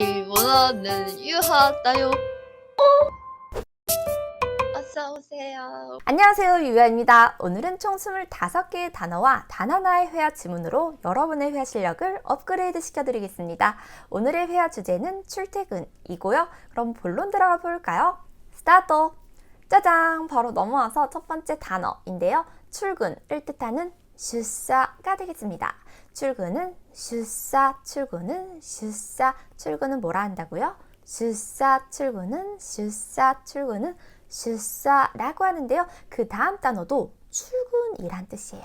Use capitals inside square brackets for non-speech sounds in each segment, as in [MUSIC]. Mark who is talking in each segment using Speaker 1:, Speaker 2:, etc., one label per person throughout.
Speaker 1: 원하는 유하다요. 어서 오세요.
Speaker 2: 안녕하세요 유아입니다. 오늘은 총 25개의 단어와 단 하나의 회화 지문으로 여러분의 회화 실력을 업그레이드 시켜드리겠습니다. 오늘의 회화 주제는 출퇴근이고요. 그럼 본론 들어가 볼까요? 스타트! 짜잔! 바로 넘어와서 첫 번째 단어인데요. 출근을 뜻하는 슈사가 되겠습니다. 출근은 슈사, 출근은 슈사, 출근은 뭐라 한다고요? 슈사, 출근은 슈사, 출근은 슈사라고 하는데요. 그 다음 단어도 출근이란 뜻이에요.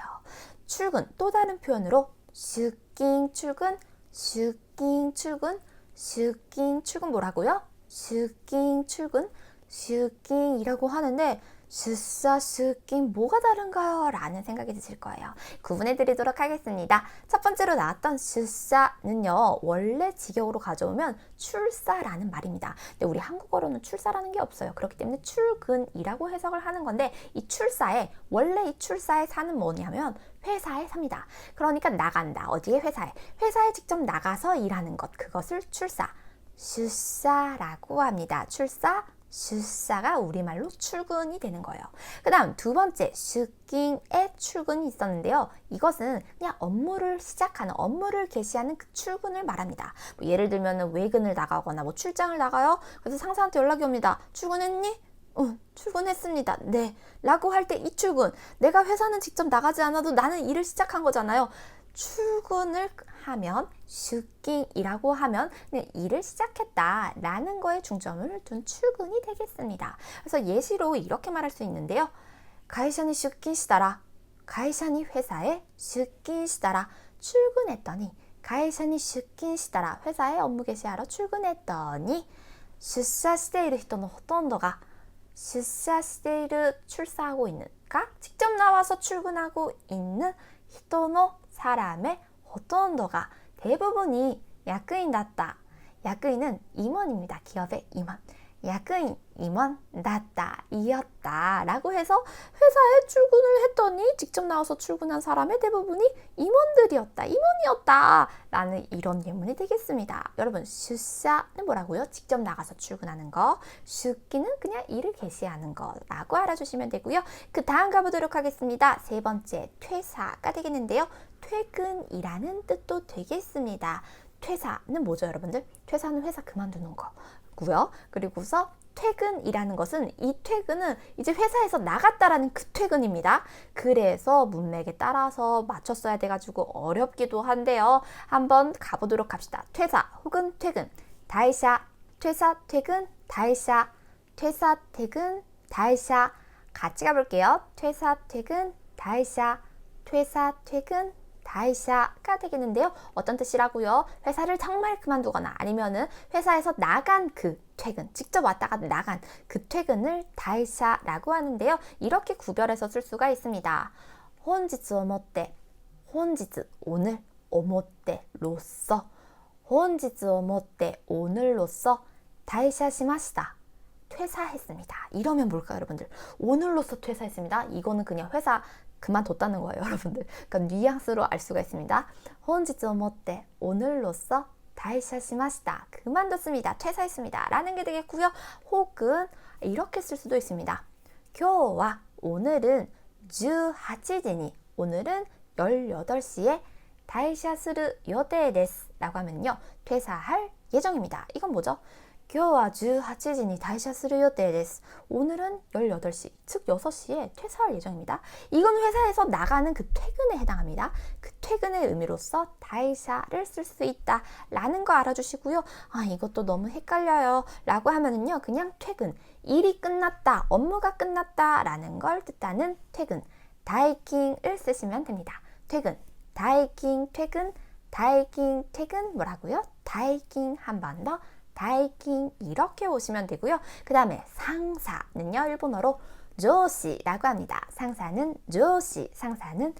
Speaker 2: 출근 또 다른 표현으로 슈킹 출근, 슈킹 출근, 슈킹 출근 뭐라고요? 슈킹 출근, 슈킹이라고 하는데 슈사, 슈킹 뭐가 다른가요? 라는 생각이 드실 거예요. 구분해 드리도록 하겠습니다. 첫 번째로 나왔던 슈사는요, 원래 직역으로 가져오면 출사라는 말입니다. 근데 우리 한국어로는 출사라는 게 없어요. 그렇기 때문에 출근이라고 해석을 하는 건데, 이 출사에, 원래 이 출사의 사는 뭐냐면, 회사에 삽니다. 그러니까 나간다. 어디에 회사에. 회사에 직접 나가서 일하는 것. 그것을 출사. 슈사라고 합니다. 출사, 슈사가 우리말로 출근이 되는 거예요. 그 다음 두 번째, 슈킹의 출근이 있었는데요. 이것은 그냥 업무를 시작하는, 업무를 개시하는 그 출근을 말합니다. 뭐 예를 들면 외근을 나가거나 뭐 출장을 나가요. 그래서 상사한테 연락이 옵니다. 출근했니? 응, 출근했습니다. 네. 라고 할 때 이 출근. 내가 회사는 직접 나가지 않아도 나는 일을 시작한 거잖아요. 출근을 하면 슈킹이라고 하면 그냥 일을 시작했다 라는 거에 중점을 둔 출근이 되겠습니다. 그래서 예시로 이렇게 말할 수 있는데요. 가이샤니 슈킹시다라 가이샤니 회사에 슈킹시다라 출근했더니 가이샤니 슈킹시다라 회사에 업무 개시하러 출근했더니 出社している人のほとんどが出社している 출사하고 있는 가 직접 나와서 출근하고 있는 人の 사람의 ほとんどが 대부분이 야크인 낫다. 야크인은 임원입니다. 기업의 임원. 야크인 임원 낫다 이었다 라고 해서 회사에 출근을 했더니 직접 나와서 출근한 사람의 대부분이 임원들이었다 임원이었다 라는 이런 예문이 되겠습니다. 여러분 슈샤는 뭐라고요? 직접 나가서 출근하는 거 슈키는 그냥 일을 개시하는 거라고 알아주시면 되고요. 그 다음 가보도록 하겠습니다. 세 번째 퇴사가 되겠는데요. 퇴근이라는 뜻도 되겠습니다. 퇴사는 뭐죠 여러분들? 퇴사는 회사 그만두는 거 고요. 그리고서 퇴근이라는 것은 이 퇴근은 이제 회사에서 나갔다라는 그 퇴근입니다. 그래서 문맥에 따라서 맞췄어야 돼가지고 어렵기도 한데요. 한번 가보도록 합시다. 퇴사 혹은 퇴근, 다이샤, 퇴사, 퇴근, 다이샤, 퇴사, 퇴근, 다이샤. 같이 가볼게요. 퇴사, 퇴근, 다이샤, 퇴사, 퇴근, 다이샤가 되겠는데요. 어떤 뜻이라고요? 회사를 정말 그만두거나 아니면은 회사에서 나간 그 퇴근, 직접 왔다가 나간 그 퇴근을 다이샤라고 하는데요. 이렇게 구별해서 쓸 수가 있습니다. 혼지츠 오모떼, 혼지츠 오늘, 오모떼로서, 혼지츠 오모떼 오늘로서 다이샤시마시다. 퇴사했습니다. 이러면 뭘까요, 여러분들? 오늘로서 퇴사했습니다. 이거는 그냥 회사 그만뒀다는 거예요, [LAUGHS] 여러분들. 그러니까 뉘앙스로 알 수가 있습니다. 오모떼 오늘로써 다이샤시마시다. 그만뒀습니다. 퇴사했습니다. 라는 게 되겠고요. 혹은 이렇게 쓸 수도 있습니다. 교와 오늘은 18시니 오늘은 18시에 다이샤스르 요데데스 라고 하면요. 퇴사할 예정입니다. 이건 뭐죠? 今日は18時に退社する予定です. 오늘은 18시, 즉 6시에 퇴사할 예정입니다. 이건 회사에서 나가는 그 퇴근에 해당합니다. 그 퇴근의 의미로서 다이샤를 쓸 수 있다 라는 거 알아주시고요. 아 이것도 너무 헷갈려요 라고 하면은요 그냥 퇴근, 일이 끝났다, 업무가 끝났다 라는 걸 뜻하는 퇴근, 다이킹을 쓰시면 됩니다. 퇴근, 다이킹 퇴근, 다이킹 퇴근 뭐라고요? 다이킹 한 번 더. 다이킹 이렇게 오시면 되고요. 그 다음에 상사는요. 일본어로 조시라고 합니다. 상사는 조시, 상사는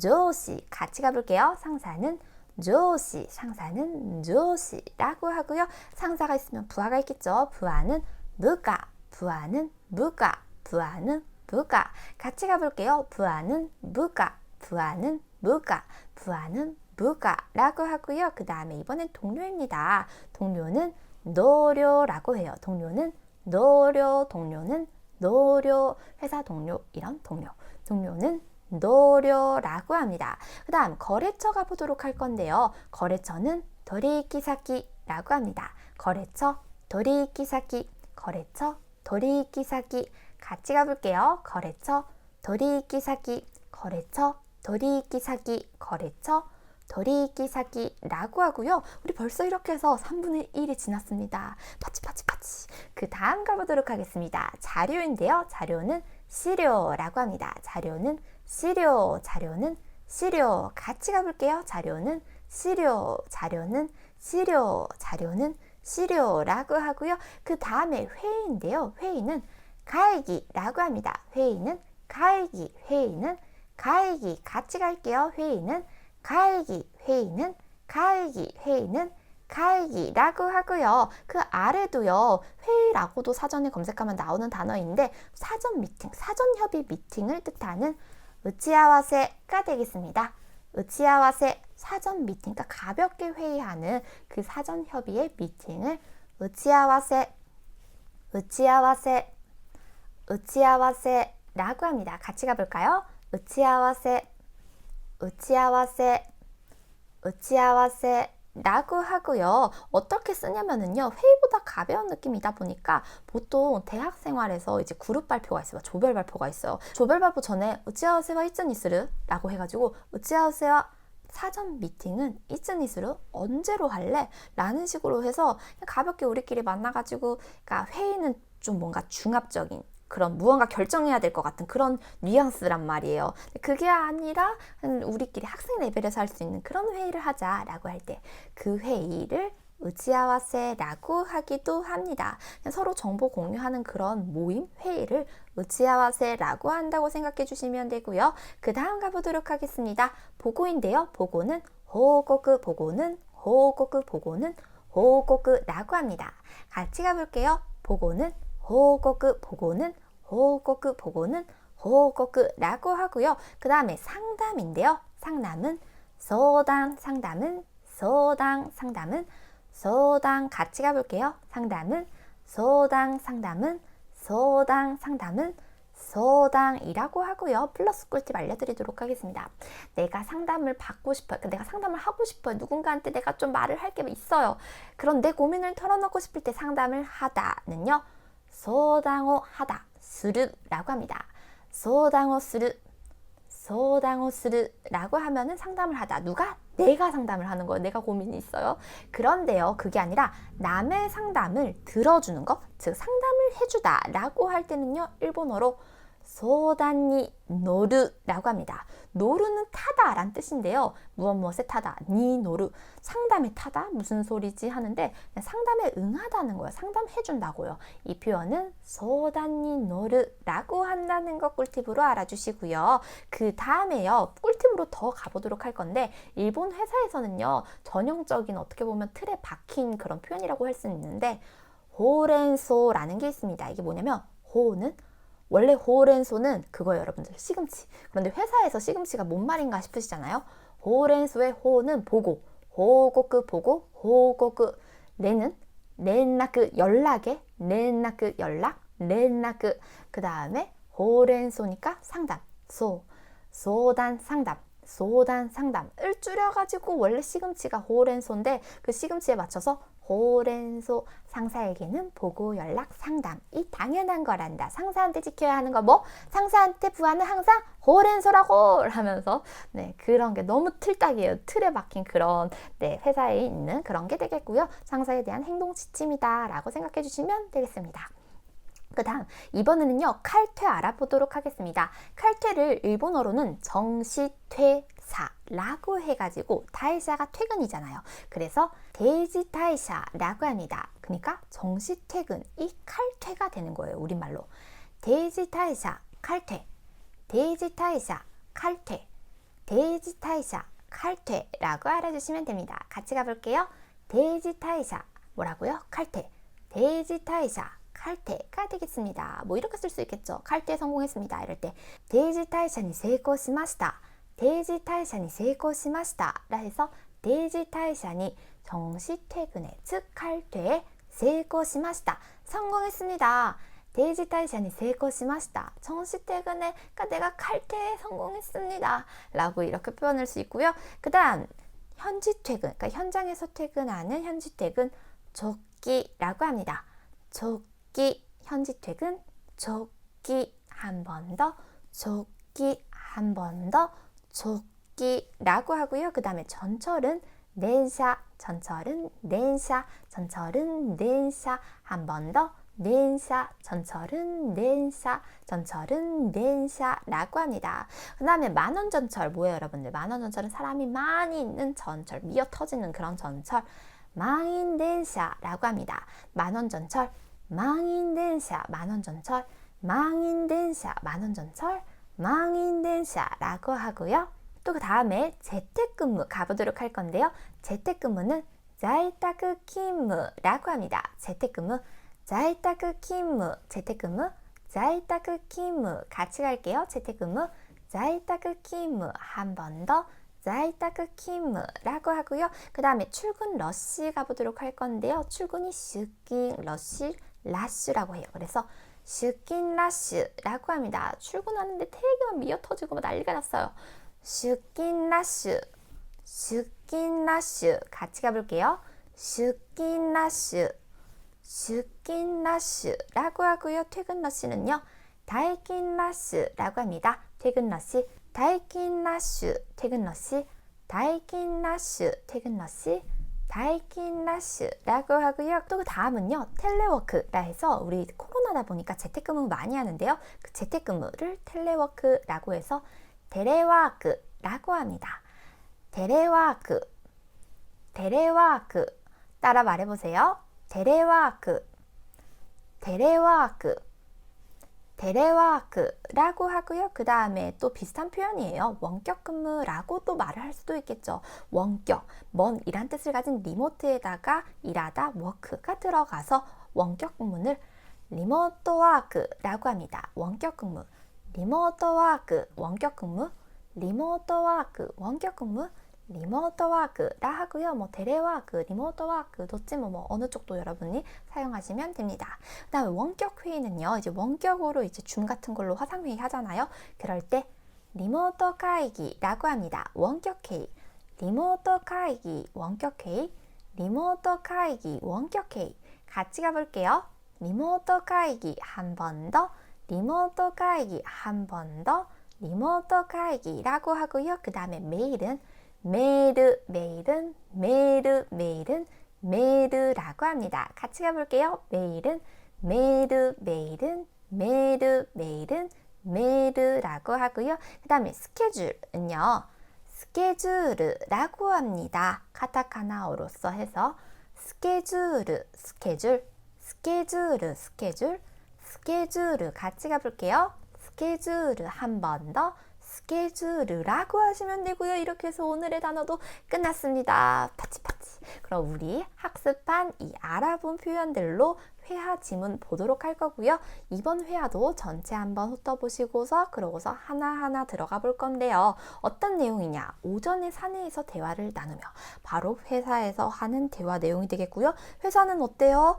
Speaker 2: 조시. 같이 가볼게요. 상사는 조시, 상사는 조시라고 하고요. 상사가 있으면 부하가 있겠죠. 부하는 무가, 부하는 무가, 부하는 무가. 같이 가볼게요. 부하는 무가, 부하는 무가, 부하는 부가라고 하고요. 그 다음에 이번엔 동료입니다. 동료는 노료라고 해요. 동료는 노료, 동료는 노료, 회사 동료, 이런 동료. 동료는 노료라고 합니다. 그 다음 거래처 가보도록 할 건데요. 거래처는 도리키사키라고 합니다. 거래처 도리키사키, 거래처 도리키사키 같이 가볼게요. 거래처 도리키사키, 거래처 도리키사키, 거래처 도리키사키라고 하고요. 우리 벌써 이렇게 해서 3분의 1이 지났습니다. 파치 파치 파치. 그 다음 가보도록 하겠습니다. 자료인데요. 자료는 시료라고 합니다. 자료는 시료, 자료는 시료. 같이 가볼게요. 자료는 시료, 자료는 시료, 자료는 시료라고 하고요. 그 다음에 회의인데요. 회의는 가이기라고 합니다. 회의는 가이기, 회의는 가이기. 같이 갈게요. 회의는 가이기, 회의는 가이기, 회의는 가이기라고 하고요. 그 아래도요. 회의라고도 사전에 검색하면 나오는 단어인데 사전 미팅, 사전 협의 미팅을 뜻하는 으치아와세가 되겠습니다. 으치아와세 사전 미팅, 그러니까 가볍게 회의하는 그 사전 협의의 미팅을 으치아와세, 으치아와세, 으치아와세라고 합니다. 같이 가볼까요? 으치아와세, 으치아와세, 으치아와세라고 하고요. 어떻게 쓰냐면은요. 회의보다 가벼운 느낌이다 보니까 보통 대학 생활에서 이제 그룹 발표가 있어요. 조별 발표가 있어요. 조별 발표 전에 으치아와세와 이츠니스르라고 해 가지고 으치아와세와 사전 미팅은 이츠니스루 언제로 할래? 라는 식으로 해서 가볍게 우리끼리 만나가지고 그러니까 회의는 좀 뭔가 중압적인 그런 무언가 결정해야 될 것 같은 그런 뉘앙스란 말이에요. 그게 아니라 우리끼리 학생 레벨에서 할 수 있는 그런 회의를 하자라고 할 때 그 회의를 으치아와세라고 하기도 합니다. 서로 정보 공유하는 그런 모임, 회의를 으치아와세라고 한다고 생각해 주시면 되고요. 그 다음 가보도록 하겠습니다. 보고인데요. 보고는 호고그 보고는 호고그 보고는 호고그라고 합니다. 같이 가볼게요. 보고는 호고그 보고는 호고그 보고는 호고그라고 하고요. 그 다음에 상담인데요. 상담은 소당 상담은 소당 상담은 소당 같이 가볼게요. 상담은 소당 상담은 소당 상담은 소당이라고 하고요. 플러스 꿀팁 알려드리도록 하겠습니다. 내가 상담을 받고 싶어요. 그러니까 내가 상담을 하고 싶어요. 누군가한테 내가 좀 말을 할 게 있어요. 그런 내 고민을 털어놓고 싶을 때 상담을 하다는요. 소당어 하다, 스르라고 합니다. 소당어 스르, 소당어 스르라고 하면은 상담을 하다. 누가? 내가 상담을 하는 거예요. 내가 고민이 있어요. 그런데요, 그게 아니라 남의 상담을 들어주는 것, 즉 상담을 해주다라고 할 때는요, 일본어로 소단니 노르라고 합니다. 노르는 타다란 뜻인데요. 무엇 무엇에 타다, 니 노르, 상담에 타다 무슨 소리지 하는데 상담에 응하다는 거예요. 상담해 준다고요. 이 표현은 소단니 노르라고 한다는 것 꿀팁으로 알아주시고요. 그 다음에요. 꿀팁으로 더 가보도록 할 건데 일본 회사에서는요. 전형적인 어떻게 보면 틀에 박힌 그런 표현이라고 할 수 있는데 호렌소라는 게 있습니다. 이게 뭐냐면 호는 원래 호렌소는 그거예요, 여러분들. 시금치. 그런데 회사에서 시금치가 뭔 말인가 싶으시잖아요. 호렌소의 호는 보고, 호고그 보고, 호고그 레는 렌나크 연락에 렌나크 연락, 렌나크 그 다음에 호렌소니까 상담, 소, 소단 상담. 소단 상담을 줄여가지고 원래 시금치가 호렌소인데 그 시금치에 맞춰서 호렌소 상사에게는 보고 연락 상담. 이 당연한 거란다. 상사한테 지켜야 하는 거 뭐? 상사한테 부하는 항상 호렌소라고 하면서. 네 그런 게 너무 틀딱이에요. 틀에 박힌 그런 네 회사에 있는 그런 게 되겠고요. 상사에 대한 행동 지침이다라고 생각해 주시면 되겠습니다. 그 다음 이번에는요 칼퇴 알아보도록 하겠습니다. 칼퇴를 일본어로는 정시퇴 사라고 해가지고 타이샤가 퇴근이잖아요. 그래서 데이지타이샤라고 합니다. 그러니까 정시 퇴근 이 칼퇴가 되는 거예요. 우리말로 데이지타이샤 칼퇴 데이지타이샤 칼퇴 데이지타이샤 칼퇴라고 알아주시면 됩니다. 같이 가볼게요. 데이지타이샤 뭐라고요? 칼퇴 데이지타이샤 칼퇴가 되겠습니다. 뭐 이렇게 쓸 수 있겠죠. 칼퇴 성공했습니다. 이럴 때 데이지타이샤니 세이코 시마시다. 定時退社に成功しました라 해서 대지退社니 정시 퇴근에 즉 칼퇴에 성공しました 성공했습니다. 대지退社니 성공しました 정시 퇴근에 그러니까 내가 칼퇴에 성공했습니다. 라고 이렇게 표현할 수 있고요. 그다음 현지 퇴근, 그러니까 현장에서 퇴근하는 현지 퇴근 조끼라고 합니다. 조끼 현지 퇴근 조끼 한 번 더 조끼 한 번 더 조끼라고 하고요. 그 다음에 전철은 넨샤 전철은 넨샤 전철은 넨샤 한번더 넨샤 전철은 넨샤 전철은 넨샤라고 합니다. 그 다음에 만원 전철 뭐예요 여러분들 만원 전철은 사람이 많이 있는 전철 미어 터지는 그런 전철 망인 덴샤라고 합니다. 만원 전철 망인 덴샤 만원 전철 망인 덴샤 만원 전철 망인된샤라고 하고요. 또 그 다음에 재택근무 가보도록 할 건데요. 재택근무는 자이타크 킴무라고 합니다. 재택근무, 자이타크 킴무, 재택근무, 자이타크 킴무 같이 갈게요. 재택근무, 자이타크 킴무 한 번 더. 자이타크 킴무라고 하고요. 그 다음에 출근 러시 가보도록 할 건데요. 출근이 슈킹 러시 라슈라고 해요. 그래서 슈킹 라쉬라고 합니다. 출근하는데 막 미어 터지고 막 난리가 났어요. 슈킹 라쉬 같이 가볼게요. 슈킹 러쉬라고 하고요. 퇴근 러쉬는요. 다이킨 러쉬라고 합니다. 퇴근 러쉬, 다이킨 러쉬, 퇴근 러쉬, 다이킨 러쉬, 퇴근 러쉬, 다이킨 러쉬라고 하고요. 또 그 다음은요. 텔레워크라 해서 우리 코로나다 보니까 재택근무 많이 하는데요. 그 재택근무를 텔레워크라고 해서 테레와크라고 합니다. 테레와크, 테레와크 따라 말해보세요. 테레와크, 테레와크, 테레와크라고 하고요. 그 다음에 또 비슷한 표현이에요. 원격 근무라고 또 말을 할 수도 있겠죠. 원격, 먼 이란 뜻을 가진 리모트에다가 일하다 워크가 들어가서 원격 근무를 리모트 와크라고 합니다. 원격 근무, 리모트 와크, 원격 근무, 리모트 와크, 원격 근무, 리모트 와크라 하고요. 뭐 테레와크, 리모트 와크, 도찌뭐 뭐 어느 쪽도 여러분이 사용하시면 됩니다. 그다음에 원격 회의는요. 이제 원격으로 이제 줌 같은 걸로 화상 회의 하잖아요. 그럴 때 리모트会議라고 합니다. 원격 회의, 리모트会議, 원격 회의, 리모트会議, 원격 회의. 같이 가볼게요. 리모트会議 한 번 더, 리모트会議 한 번 더, 리모트会議라고 하고요. 그 다음에 메일은 메르, 메일은, 메르, 메일은, 메르라고 합니다. 같이 가볼게요. 메일은, 메르, 메일은, 메르, 메일은, 메르라고 하고요. 그 다음에 스케줄은요. 스케줄이라고 합니다. 카타카나어로서 해서 스케줄, 스케줄, 스케줄, 스케줄, 스케줄 같이 가볼게요. 스케줄 한 번 더. 스케줄이라고 하시면 되고요. 이렇게 해서 오늘의 단어도 끝났습니다. 파치파치. 그럼 우리 학습한 이 알아본 표현들로 회화 지문 보도록 할 거고요. 이번 회화도 전체 한번 훑어보시고서 그러고서 하나하나 들어가 볼 건데요. 어떤 내용이냐? 오전에 사내에서 대화를 나누며 바로 회사에서 하는 대화 내용이 되겠고요. 회사는 어때요?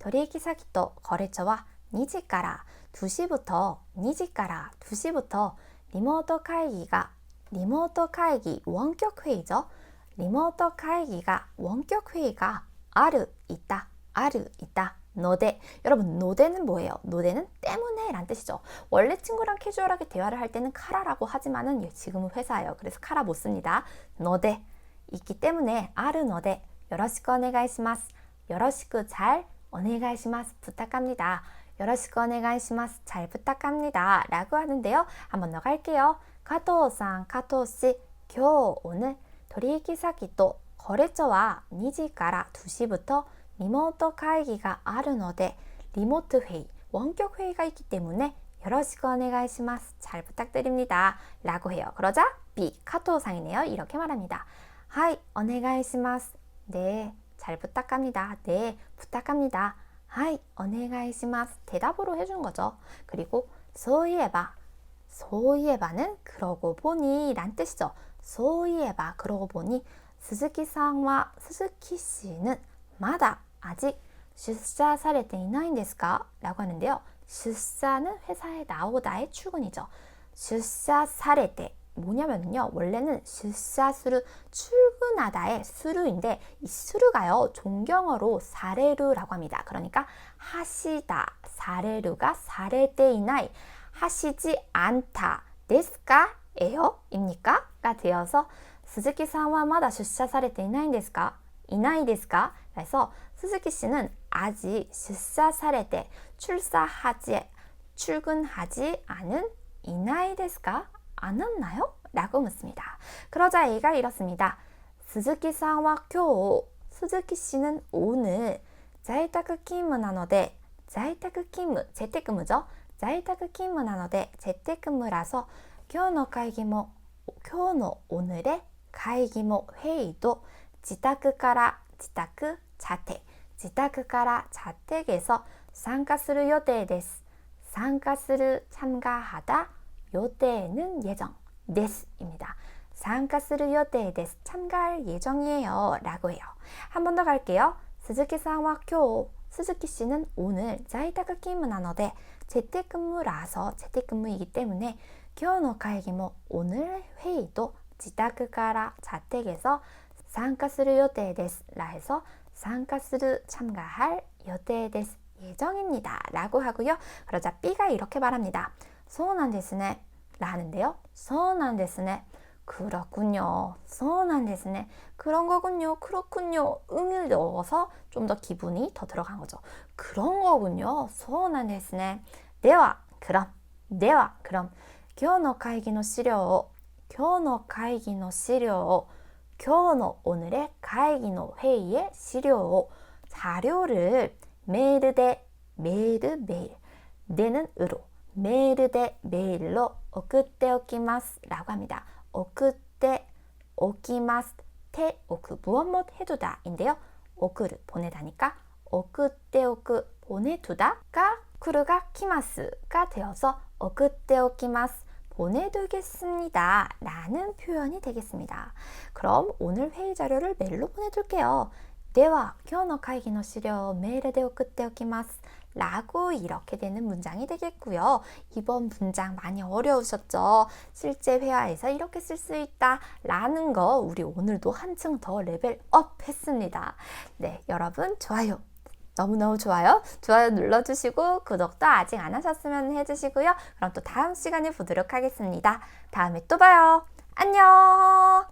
Speaker 2: 取引先と거래처와2時から 2시부터 2時から 2시부터 리모트会議가 리모트会議 원격 회의죠. 리모트会議가 원격 회의가 아르 있다. 아르 있다. 노대. 여러분, 노대는 뭐예요? 노대는 때문에 란 뜻이죠. 원래 친구랑 캐주얼하게 대화를 할 때는 카라라고 하지만은 지금은 회사예요. 그래서 카라 못 씁니다. 노대. 있기 때문에 아르 노대. 요러시ku 오네가이시마스. 요러시ku 잘 오네가이시마스. 부탁합니다. 요러시ku 오네가이시마스. 잘 부탁합니다. 라고 하는데요. 한번 더 갈게요. 加藤さん、加藤氏、 今日 오늘取引先と거래처와2時から 2시부터 리모트会議があるので 리모트 회의, 원격 회의가 있기 때문에 よろしくお願いします. 잘 부탁드립니다. 라고 해요. 그러자 B, 카토상이네요. 이렇게 말합니다. 하이, お願いします. 네, 잘 부탁합니다. 네, 부탁합니다. 하이, お願いします. 대답으로 해준 거죠. 그리고 そういえば, そういえば는 그러고 보니 란 뜻이죠. そういえば 그러고 보니 스즈키 상와 스즈키 씨는 마다 아직 出社されていないんですか? 라고 하는데요. 出社는 회사에 나오다의 출근이죠. 出社されて 뭐냐면요. 원래는 出社する 출근하다의 수루인데 이 수루가요. 존경어로 사레루라고 합니다. 그러니까 하시다 사레루가 사레때 이나이 하시지 않다 데스까 에요? 입니까? 가 되어서 스즈키 상와 마다 出社されていないんですか? 이나이 데스까? 그래서 스즈키 씨는 아직 出社されて 출사하지 출근하지 않은 이나이 데스까? 안 왔나요? 라고 묻습니다. 그러자 A가 이렇습니다. 스즈키 상와 교 스즈키 씨는 오늘 在宅勤務なので在宅勤務재택근무죠在宅勤務なので재택근무라서今日の会議も今日の오늘의会議も회의도自宅から自宅자택自宅から자택에서参加する予定です参加する참가하다 요때는 예정 데스입니다. 参加する予定です. 참가할 예정이에요. 라고 해요. 한 번 더 갈게요. 스즈키 상와 교 스즈키 씨는 오늘 자이타크勤務なので 재택근무라서 재택근무이기 때문에 今日の会議も 오늘 회의도 自宅から 자택에서 参加する予定です. 라 해서 参加する 참가할 予定です 예정입니다. 라고 하고요. 그러자 B가 이렇게 말합니다. そうなんですね. 라는데요. そうなんですね. 그렇군요. そうなんですね. 그런 거군요. 그렇군요. 응을 넣어서 좀 더 기분이 더 들어간 거죠. 그런 거군요. そうなんですね. では, 그럼. では, 그럼. 今日の会議の資料を今日の会議の資料を今日の 오늘의 会議の 회의의 資料を 자료를 메일에 메일 메일 내는 으로 메일에 메일로 送っておきます라고 합니다. 送っておきます테 오크 무엇 못 해두다인데요. 오크를 보내다니까 送っておく 보내두다가 쿠르가 키마스가 되어서 送っておきます 보내두겠습니다 라는 표현이 되겠습니다. 그럼 오늘 회의 자료를 메일로 보내둘게요. では今日の会議の資料をメールで送っておきます. 라고 이렇게 되는 문장이 되겠고요. 이번 문장 많이 어려우셨죠? 실제 회화에서 이렇게 쓸 수 있다 라는 거 우리 오늘도 한층 더 레벨 업 했습니다. 네, 여러분 좋아요. 너무너무 좋아요. 좋아요 눌러주시고 구독도 아직 안 하셨으면 해주시고요. 그럼 또 다음 시간에 보도록 하겠습니다. 다음에 또 봐요. 안녕!